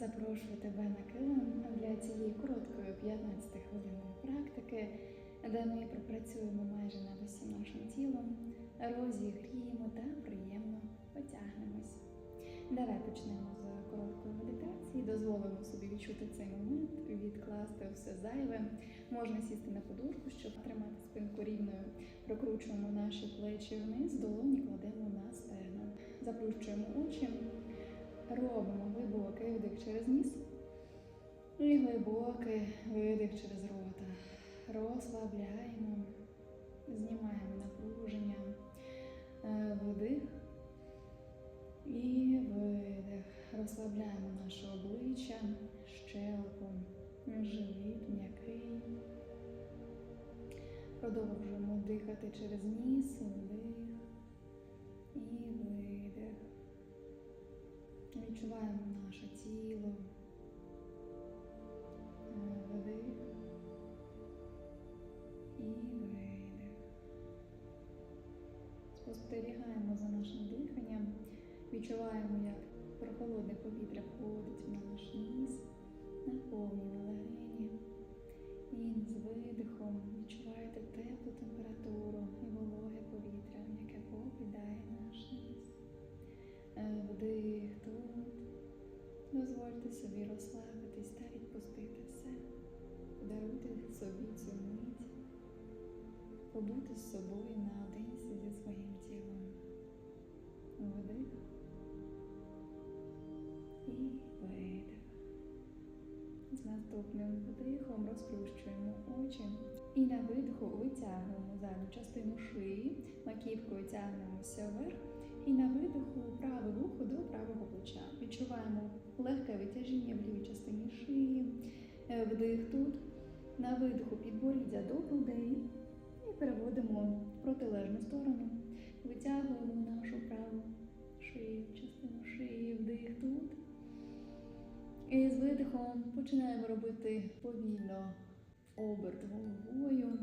запрошую тебе на килим для цієї короткої 15 хвилинної практики, де ми пропрацюємо майже над усім нашим тілом, розігріємо та приємно потягнемось. Давай почнемо з короткої медитації. Дозволимо собі відчути цей момент, відкласти все зайве. Можна сісти на подушку, щоб тримати спинку рівною. Прокручуємо наші плечі вниз, долоні кладемо на стегна. Заплющуємо очі. Робимо глибокий вдих через ніс і глибокий видих через рота. Розслабляємо, знімаємо напруження, Е, вдих і видих. Розслабляємо наше обличчя, щелепу, живіт м'який. Продовжуємо дихати через ніс, вдих Відчуваємо наше тіло. Е, Вдих і видих. Спостерігаємо за нашим диханням. Відчуваємо, як прохолодне повітря входить в наш ніс, наповнює легені. І з видихом відчуваєте теплу температуру Дозвольте собі розслабитись та відпустити все. Подаруйте собі цю мить. Побути з собою наодинці зі своїм тілом. Вдих і видих. З наступним вдихом розплющуємо очі. І на видиху витягуємо задню частину шиї, маківкою тягнемося вверх. І на видиху праве вухо до правого плеча. Відчуваємо легке витяжіння в лівій частині шиї. Е, Вдих тут. На видиху підборіддя до грудей. І переводимо в протилежну сторону. Витягуємо нашу праву шию, частину шиї, вдих тут. І з видихом починаємо робити повільно оберт головою.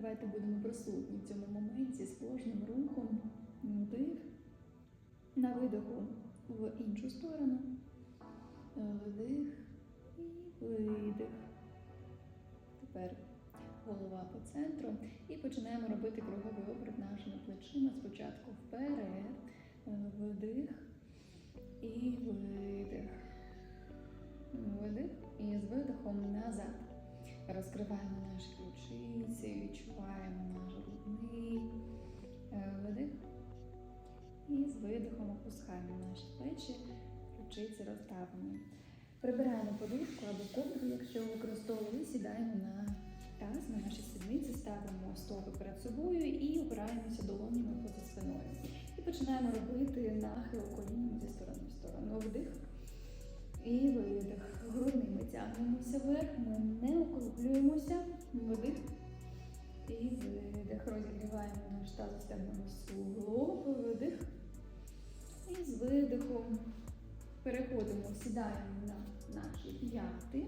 Давайте будемо присутні в цьому моменті з кожним рухом. Вдих. На видиху в іншу сторону. Вдих і видих. Тепер голова по центру. І починаємо робити круговий оберт нашими плечима. Спочатку вперед, вдих і видих. Видих і з видихом назад. Розкриваємо наші ключиці, відчуваємо наш грудний е, видих. І з видихом опускаємо наші плечі, ключиці розставлені. Прибираємо подушку або ковдру, якщо використовували, сідаємо на таз, на наші сідниці, ставимо стопи перед собою і опираємося долонями поза спиною. І починаємо робити нахил колінами зі сторони в сторону. Вдих. І видих. Грудними тягнемося вверх, ми не округлюємося. Вдих. І видих. Розігріваємо наш таз, стягнемо суглоб. Видих. І з видихом переходимо, сідаємо на наші п'яти.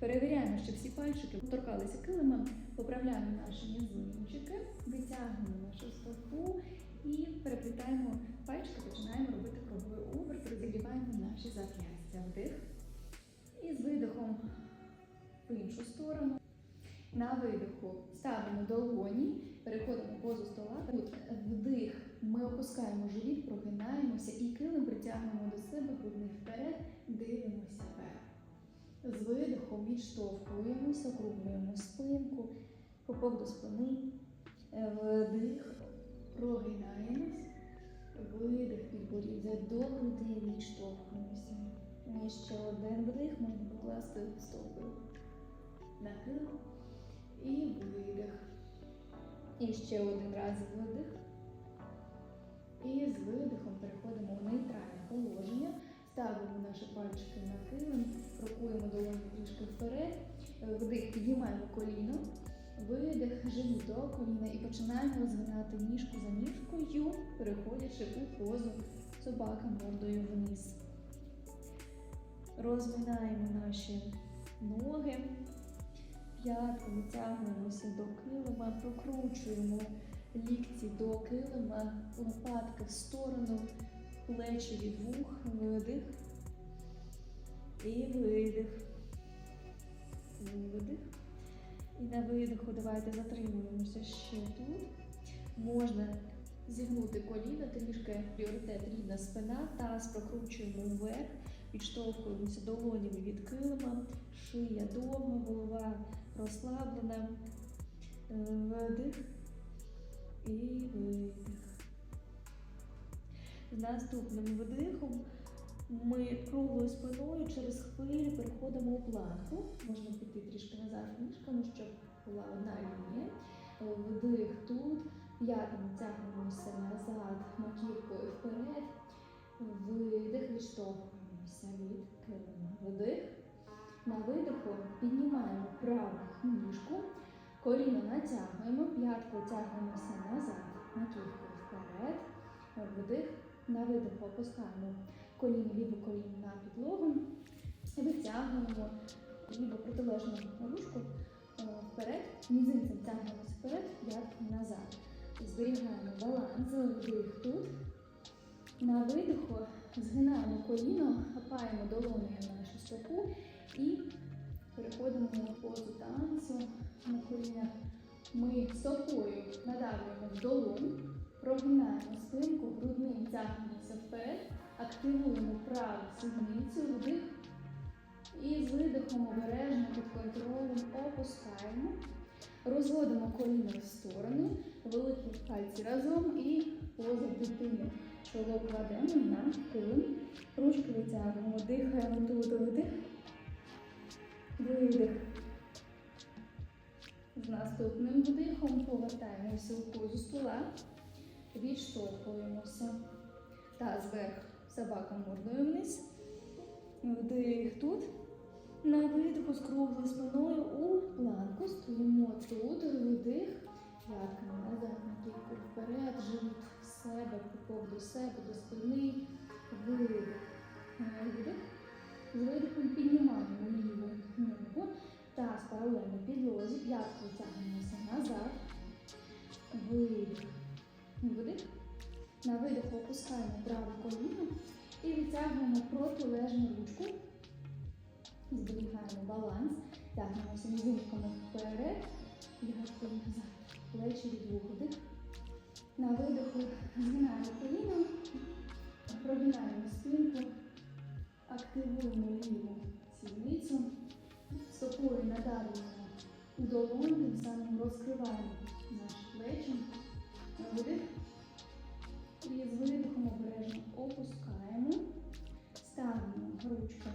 Перевіряємо, щоб всі пальчики торкалися килима, поправляємо наші мізинчики, витягуємо нашу стопу і переплітаємо пальчики, починаємо робити круговий оберт, розігріваємо наші зап'ястя. Вдих. І з видихом в іншу сторону. На видиху ставимо долоні, переходимо в позу стола. Тут вдих, ми опускаємо живіт, прогинаємося і килим притягнемо до себе грудний вперед, дивимося вверх. З видихом відштовхуємося, округлюємо спинку, попок до спини. Вдих, прогинаємось. Видих підборіддя до грудей відштовхуємося. І ще один вдих можна покласти стопи. Нахил і видих. І ще один раз видих. І з видихом переходимо в нейтральне положення. Ставимо наші пальчики на килим, крокуємо долоні трішки вперед. Вдих, піднімаємо коліно. Видих, живіт до коліна і починаємо розгинати ніжку за ніжкою, переходячи у позу собака мордою вниз. Розминаємо наші ноги, п'ятки витягуємося до килима, прокручуємо лікті до килима, лопатки в сторону, плечі від вух, видих. І видих. Видих. І на видиху давайте затримуємося ще тут. Можна зігнути коліна, трішки пріоритет рівна спина, таз прокручуємо вверх, підштовхуємося долонями від килима, шия довга, голова розслаблена. Е, Вдих і видих. З наступним вдихом ми круглою спиною через хвилі переходимо у планку. Можна піти трішки назад ніжками, щоб була одна лінія. Е, Вдих тут, п'ятами тягнемося назад, маківкою вперед. Видих, відштовхуємося від килима. Вдих. На видиху піднімаємо праву ніжку, коліно натягуємо, п'яткою тягнемося назад, маківкою вперед. Вдих. На видиху опускаємо коліно, ліве коліно на підлогу. Витягуємо ліву протилежну ручку е, вперед, мізинцем тягнемося вперед, п'ятки назад. Зберігаємо баланс, вдих тут. На видиху згинаємо коліно, хапаємо долонею нашу стопу і переходимо в позу танцю на колінах. Ми стопою надавлюємо в долонь, прогинаємо спинку, грудним тягнемося вперед, активуємо праву сідницю, вдих. І з видихом обережно під контролем опускаємо. Розводимо коліна в сторони, великі пальці разом і поза дитини. Чоло кладемо на килим, ручки витягуємо, дихаємо тут, вдих, видих. З наступним вдихом повертаємося у позу стола, відштовхуємося. Таз вверх, собака мордою вниз. Вдих тут. На видиху з круглою спиною у планку. Стоїмо тут, вдих. П'ятками назад, маківку вперед, живіт в себе, пупок до себе, до спини. Опускаємо праве коліно і відтягуємо протилежну ручку. Зберігаємо баланс, тягнемося мізинками вперед, лягати назад, плечі від вух. Вдих. На видиху згинаємо коліно, прогинаємо спинку, активуємо ліву сідницю, стопою надавлюємо долонь, тим самим розкриваємо наші плечі. Видихом обережно опускаємо, ставимо ручки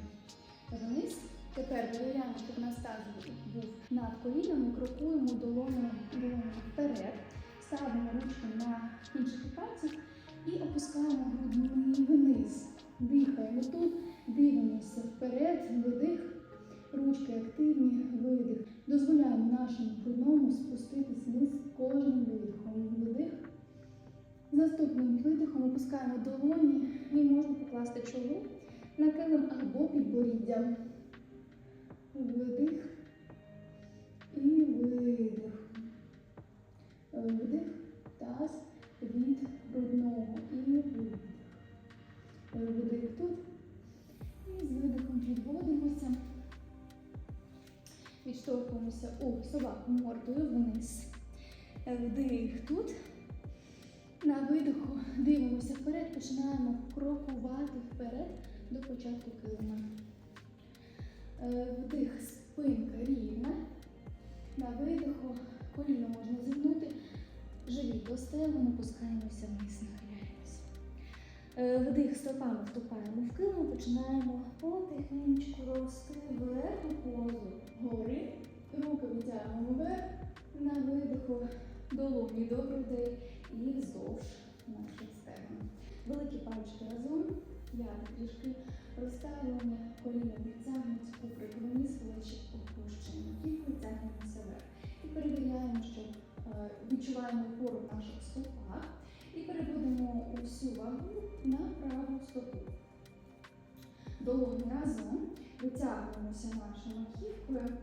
вниз. Тепер довіряємо, щоб наш таз був над колінами, крокуємо долоною вперед, ставимо ручки на кінчики пальців і опускаємо грудний вниз. Дихаємо тут, дивимося вперед, видих, ручки активні, видих. Дозволяємо нашому грудному спуститись вниз видихом. Видих. Наступним видихом опускаємо долоні і можна покласти чоло на килим або підборіддя. Вдих і видих. Вдих, таз від грудного і видих. Вдих тут. І з видихом підводимося. Відштовхуємося у собаку мордою вниз. Вдих тут. На видиху дивимося вперед, починаємо крокувати вперед до початку килима. Е, Вдих, спинка рівна. На видиху коліно можна зігнути, живіт до стегон, опускаємося вниз, нахиляємося. Е, Вдих, стопами вступаємо в килим, починаємо потихеньку рости позу гори. Руки витягуємо вверх, на видиху долоні до грудей і вздовж наших стегон. Великі пальчики разом, п'яти трішки розставлені, коліна підтягнуті, куприк вниз, плечі опущені, і підтягнемося вверх. І перевіряємо, що е, відчуваємо опору в наших стопах і переводимо усю вагу на праву стопу. Долоні разом витягуємося нашою маківкою,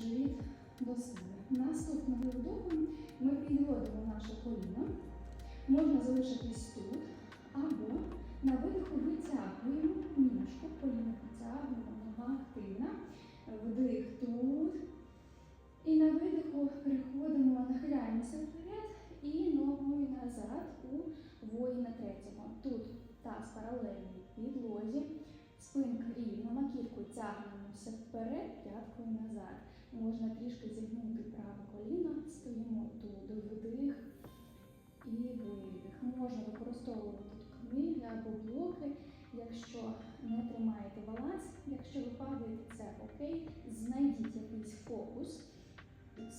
живіт до себе. Наступним вдохом ми підводимо наше коліно. Можна залишитись тут або На видиху витягуємо ніжку,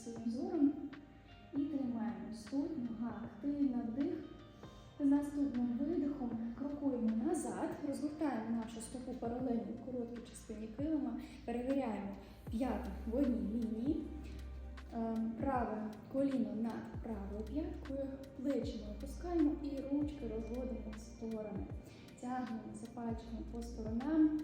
своїм зором і тримаємось тут, нога активна, вдих. З наступним видихом крокуємо назад, розгортаємо нашу стопу паралельно в короткій частині килима, перевіряємо п'яту в одній лінії. Ем, Праве коліно над правою п'яткою, плечі ми опускаємо і ручки розводимо в сторони. Тягнемося пальчиками по сторонам,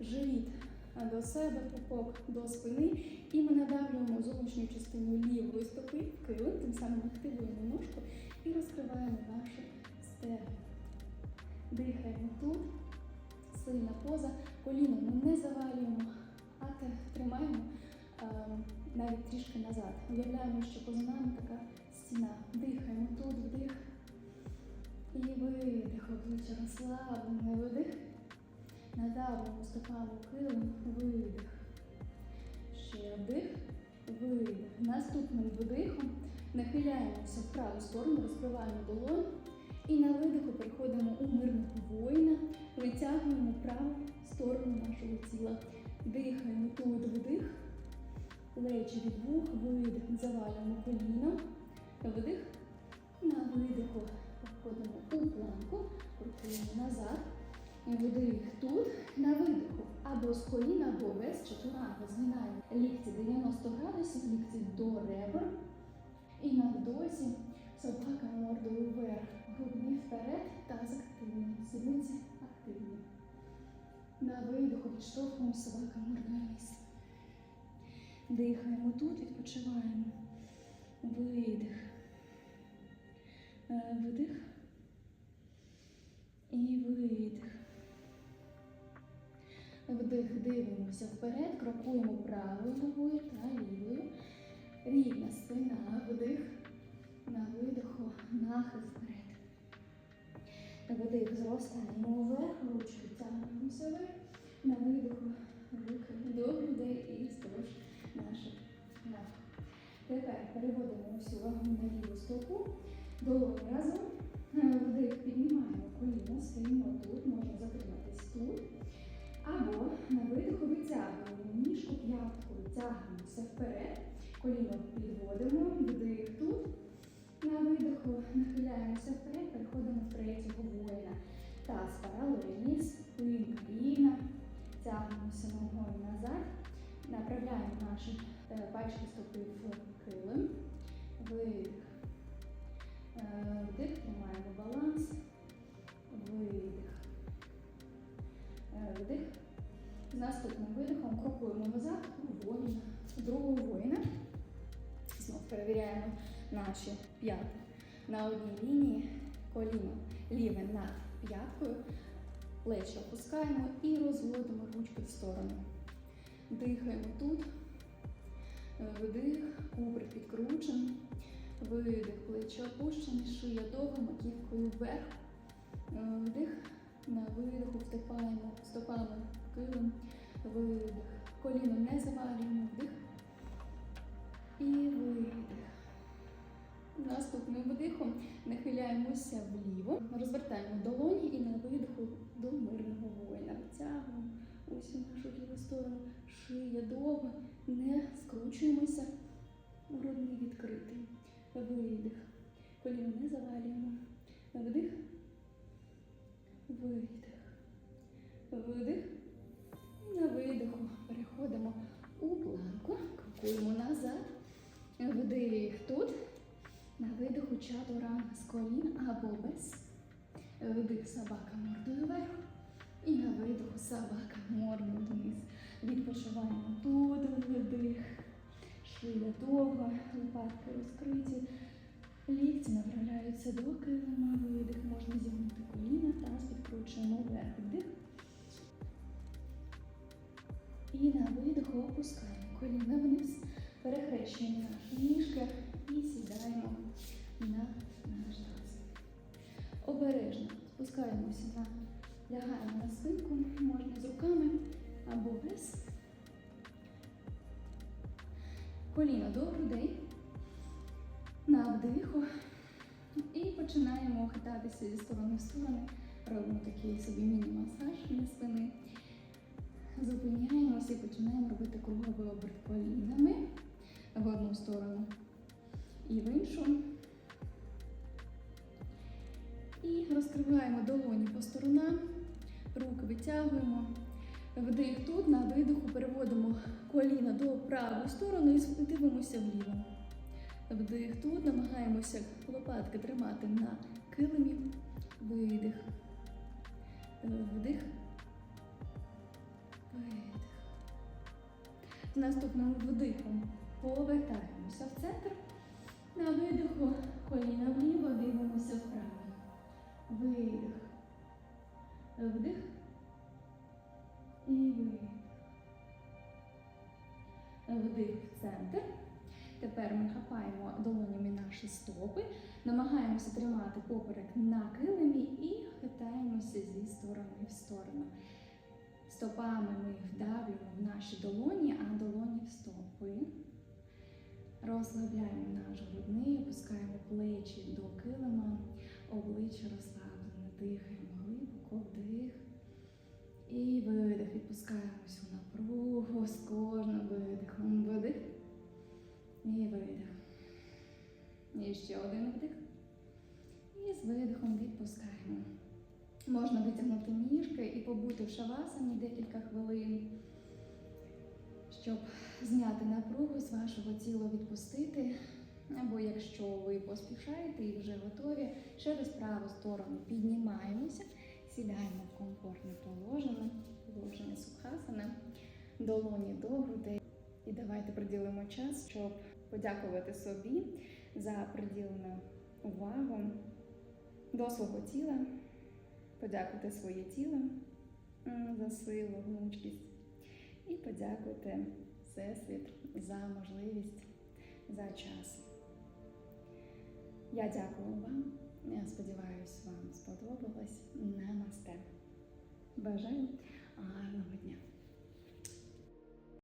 живіт е, до себе, пупок до спини. І ми надавлюємо зовнішню частину лівої стопи в килим, тим самим активуємо ножку і розкриваємо наші стегна. Дихаємо тут, сильна поза, коліно ми не завалюємо, а тримаємо ем, навіть трішки назад. Уявляємо, що поза нами така стіна. Дихаємо тут, вдих. І видих, обличчя розслаблене, видих. Надавлюємо стопами килим, видих. Ще вдих, видих. Наступним вдихом нахиляємося в праву сторону, розкриваємо долоню. І на видиху переходимо у мирного воїна, витягуємо праву сторону нашого тіла. Дихаємо тут вдих, плечі від вух, видих, завалюємо коліно, вдих, на видиху переходимо у планку, крутуємо назад, вдих тут, на видиху, або з коліна, або без чотиранга, згинаємо лікті 90 градусів, лікті до ребер, і на вдосі собака мордою вверх, грудний вперед, таз активний, сідниці активні. На видиху відштовхуємо собака мордою вниз. Дихаємо тут, відпочиваємо. Видих. Е, Вдих. І видих. Вдих, дивимося вперед, крокуємо правою ногою та лівою. Рівна спина, вдих. На видиху, нахил вперед. Вдих, зростаємо вверх, ручки тягнемося вверх. На видиху, руки до грудей і вздовж наших ног. Тепер переводимо всю вагу на ліву стопу, долоні разом. Вдих, піднімаємо коліно, стоїмо тут, можна затриматись тут. Або на видиху витягуємо ніжку п'яткою, тягнемося вперед, коліно підводимо, вдих тут. На видиху нахиляємося вперед, переходимо в третього воїна. Таз паралельний, спинка рівна, тягнемося ногою назад, направляємо наші е, пальчики стопи в наші п'яти на одній лінії, коліно ліве над п'яткою, плечі опускаємо і розводимо ручки в сторону. Дихаємо тут, вдих, кубрик підкручений, видих, плечі опущені, шия довга, маківкою вверх. Вдих, на видиху вступаємо стопами килим, видих, коліно не завалюємо, вдих. І видих. Наступним вдихом нахиляємося вліво, розвертаємо долоні і на видиху до мирного воїна. Витягуємо ось у нашу ліву сторону. Шия довга, не скручуємося. Грудний відкритий. Видих. Коліно не завалюємо. Вдих. Видих. Видих. На видиху переходимо у планку. Крокуємо назад. Вдих тут. На видиху чатуранга з колін або без. Вдих собака мордою вверх. І на видиху собака мордою вниз. Відпочиваємо тут, вдих. Шия довга, лопатки розкриті. Лікті направляються до килима, видих, можна зігнути коліна, таз підкручуємо вверх, вдих. І на видиху опускаємо коліна вниз, перехрещуємо наші ніжки і сідаємо на наш таз. Обережно спускаємося на лягаємо на спинку, можна з руками або без. Коліно до грудей. На вдиху. І починаємо хитатися зі сторони в сторони. Робимо такий собі міні-масаж на спини. Зупиняємося і починаємо робити круговий оберт колінами іншу. І розкриваємо долоні по сторонам, руки витягуємо. Вдих тут, на видиху переводимо коліна до правої сторони і дивимося вліво. Вдих тут, намагаємося лопатки тримати на килимі. Видих. Вдих. Видих. З наступним вдихом повертаємося в центр. На видиху коліна вліво, дивимося вправо. Видих. Вдих. І видих. Вдих в центр. Тепер ми хапаємо долонями наші стопи, намагаємося тримати поперек на килимі і хитаємося зі сторони в сторону. Стопами ми вдавлюємо в наші долоні, а долоні в стопи. Розслабляємо наш грудний, опускаємо плечі до килима, обличчя розслаблене, дихаємо глибоко, вдих. І видих, відпускаємося в напругу з кожним видихом. Видих. І видих. І ще один вдих. І з видихом відпускаємо. Можна витягнути ніжки і побути в шавасані декілька хвилин, щоб зняти напругу з вашого тіла, відпустити. Або якщо ви поспішаєте і вже готові, через праву сторону піднімаємося, сідаємо в комфортне положення, положення сукхасана, долоні до грудей. І давайте приділимо час, щоб подякувати собі за приділену увагу до свого тіла, подякувати своє тіло за силу, гнучкість і подякуйте Всесвіт за можливість, за час. Я дякую вам. Я сподіваюся, вам сподобалось. Намасте. Бажаю гарного дня.